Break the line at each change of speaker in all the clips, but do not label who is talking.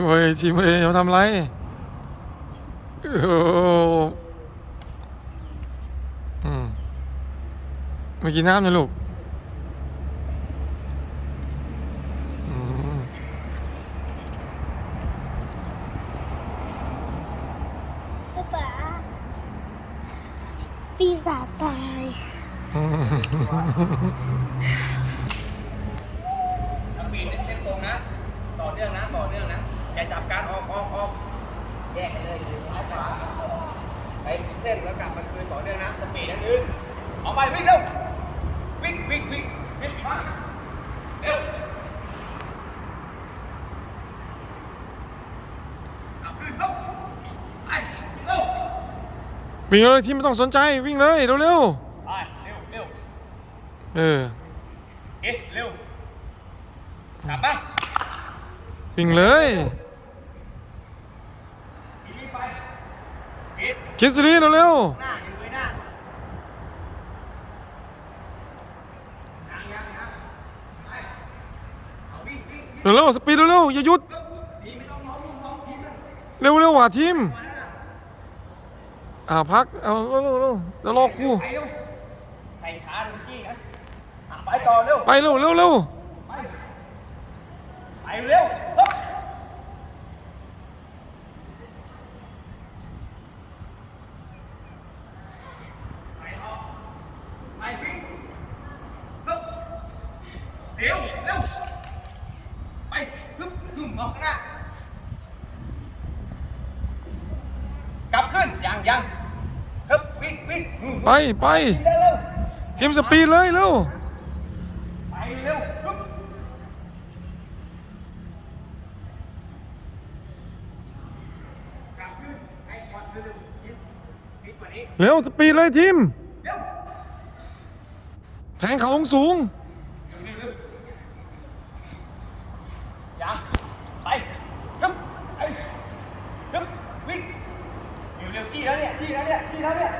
โอ้ยทีมเอยมาทำไรโอ้โหอืมมากินน้ำนะลูกอืม
ป๊าป๊าปีศาจตาย
อืม
ทำปีนเส้นตรงนะ ต่อเนื่องนะ ต่อเนื่องนะ อย่าจับการออกออกออกแยกไปเลยซ้ายขวาไปเส้นแล้วกลับมาคืนต่อเนื่องนะสปีดนะนึงออกไปวิ่งเร็ววิ่งวิ่งวิ่งวิ่งมาเร็วเอาขึ้นเร็วไปเร็ว
วิ่งเลยทีมไม่ต้องสนใจวิ่งเลยเร็ว
ไปเร็วเร็ว
ๆเออ
เอสเร็วกลับมา
วิ่งเลย
ทีนี้ไปเอส
คิดสิริเร็ว
หน้าอย่างเลยหน้ายังยังยังไปเอาวิ่งวิ่ง
ๆเร็วๆสปีดเร็วๆอย่าหยุด
นี่ไม่ต้องมองมองทีมนะ
เร็วๆว่ะทีมอ่าพัก เอาเร็วๆเร็วๆเดี๋ยวรอครู
ไปเร็วไปช้าดูจี้นะอะไปต่อเร็ว
ไปเร็วเร็วเร็ว
ไปไปเร็วฮึบไปออกไปวิ่งฮึบเร็วเร็วไปฮึบฮึบมองข้างหน้าก ลับขึ้นยังยังฮึบวิ่งวิ่งฮึบ
ไปไป
เร็วเร็ว
ทีมสปีดเลยเร็ว
ไปเร็วฮึบกลับขึ้นให้ก่อนเร็วๆนิดนิดกว่านี้
เร็วสปีดเลยทีม
เร็ว
แทงเขาสูง
ยังไปฮึบไปฮึบวิ่งเร็วเร็ว จี้แล้วเนี่ยจี้แล้วเนี่ยจี้แล้วเนี่ย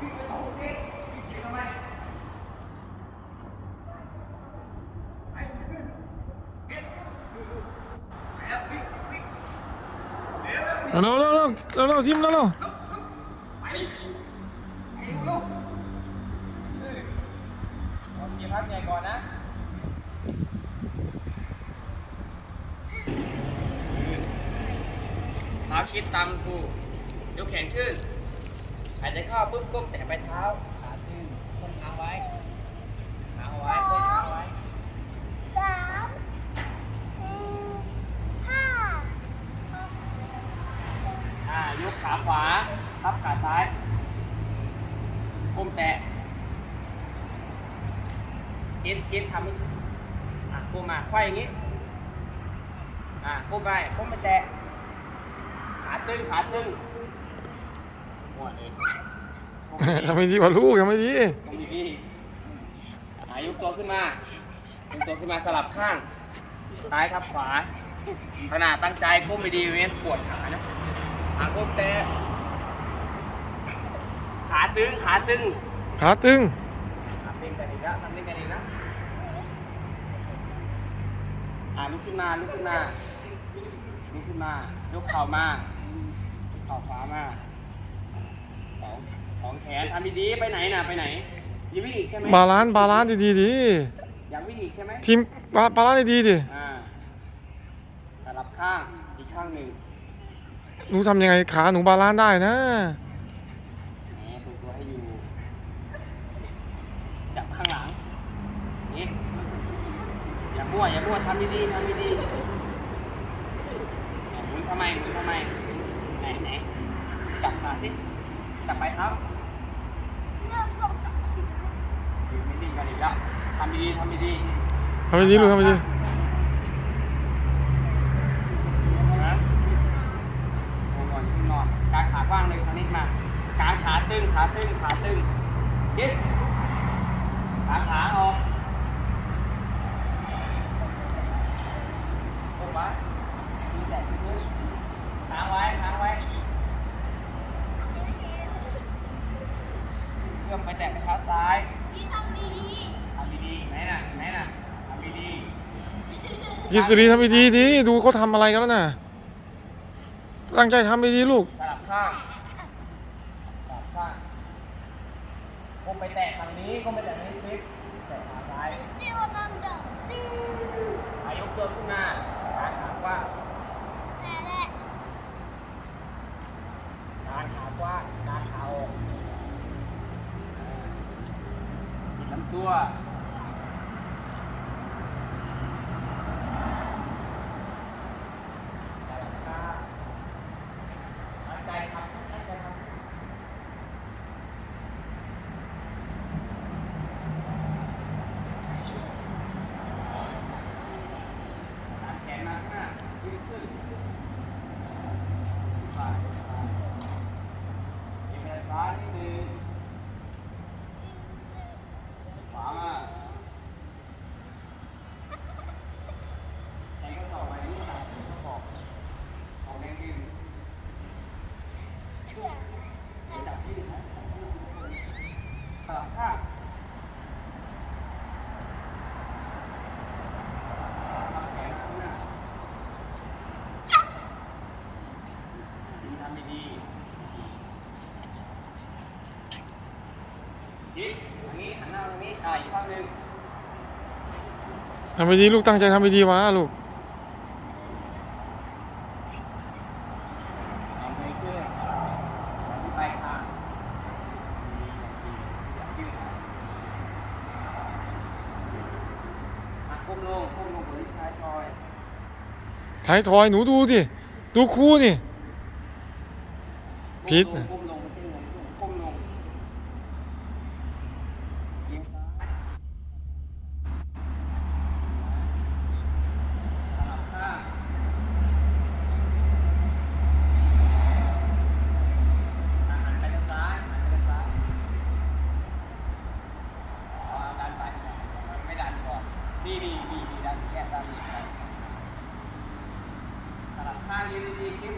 วิ่งไปต่อเองวิ่งเก่งทำไมไปขึ้นวิ่งไปแล้ววิ่งวิ่งเร็วเร็ว
เร็วเร็วเร็วเร็วเร็วทีมเร็วเร็ว
ไปไปลูกเออเอาทีพักใหญ่ก่อนนะเท้าชิดตามกู ยกแขนขึ้นหายใจเข้าปุ๊บก้มแตะไปเท้า ขาตึงก้มเท้าไว้เท้าไว้ก้มเท้าไว้
สามสี่ห้า
อ่ายกขาขวาทับขาซ้ายก้มแตะคิดคิดทำให้ถูกอะก้มมาไขว้อย่างนี้อะก้มไปก้มไปแตะขาตึงขาตึง หัวเลยก้มไป
ทำไม่ดีกว่าลูกทำไม่ดี
ตรงนี้ดีอ่ายกตัวขึ้นมายกตัวขึ้นมาสลับข้าง ซ้ายทับขวา ขนาดตั้งใจก้มไปดีเว้นปวดขานะขาก้มแต่ขาตึง ขาตึง
ขาตึง
ขาตึงกันอีกแล้วทำได้กันอีกนะอ่าลุกขึ้นมาลุกขึ้นมาลุกขึ้นมายกเข่ามายกเข่าขวามา สองสองแขนทำดีๆไปไหนน่ะไปไหนยังวิ่งอีกใช่ไหม
บาลานซ์บาลานซ์ดีๆดิ
อยากวิ่งอีกใช่ไหม
ทีมบาบาลานซ์ดีๆดิ
อ่าสลับข้างอีกข้างหนึ่ง
หนูทำยังไงขาหนูบาลานซ์ได้นะ
แหมถูกตัวให้อยู่ จับข้างหลังนี่อย่ามั่วอย่ามั่วทำดีๆทำดีๆแหมหมุนทำไมหมุนทำไมไหนไหนจับขาสิ จับไปเท้า
หนึ่งสองสามสี่ห้า
อยู่ไม่ดีกันอีกแล้วทำดีๆทำดี
ทำไม่ดีลูกทำไม่ดี
ๆนะลงก่อนขึ้นนอนกางขากว้างเลยทางนี้มา กางขาตึงขาตึงขาตึง yes ขาขาออกก้มไว้มีแต่ที่พื้นค้างไว้ค้างไว้เพื่อมไปแตะไปเท้าซ้า ย
พี่ทำดี
ทำดีๆไหนน่ะไหนน่ะทำดี
ๆ
กิษรีทำไปดีดีดูเขาทำอะไรกันแล้วน่ะตั้งใจทำไปดีลูก
สลับข้างสลับข้างก้มไปแตะทางนี้ก้มไปแตะทางนี้พลิกแตะขาซ้าย
Still under.
อายกตัวขึ้นมาขาขากว้าง
And it.
การขากว้างการขาออกบิดลำตัวสลับข้างตั้งใจทำตั้งใจทำ ตามแขนมาข้างหน้ายืดขึ้นไปไปเอียงไปซ้ายนิดนึงขวามาแขนก็ต่อไปนี่ครับก็บอกออกแรงยืนเดี๋ยวจับยืดนะ สลับข้าดท่าอีกข้าง
ทำไปดีลูกตั้งใจทำไปดีวะลูก
ทำให้เพื่อนที่ไปข้างดีอยากยืดอะก้ม ลงก้มลงบนที่ท้ายทอย
ท้ายทอยหนูดูสิ ดูครูนี่ พิษ
ก้มลงก้มลงไม่ใช่ลงก้มลงเอียงซ้ายสลับข้าง หันไปทางซ้ายหันไปทางซ้ายเอาเอาดันไปมันไม่ดันก่อน ดีดีดีดีดันแค่ดันอีกดันสลับข้างยืนดีๆคิ้ว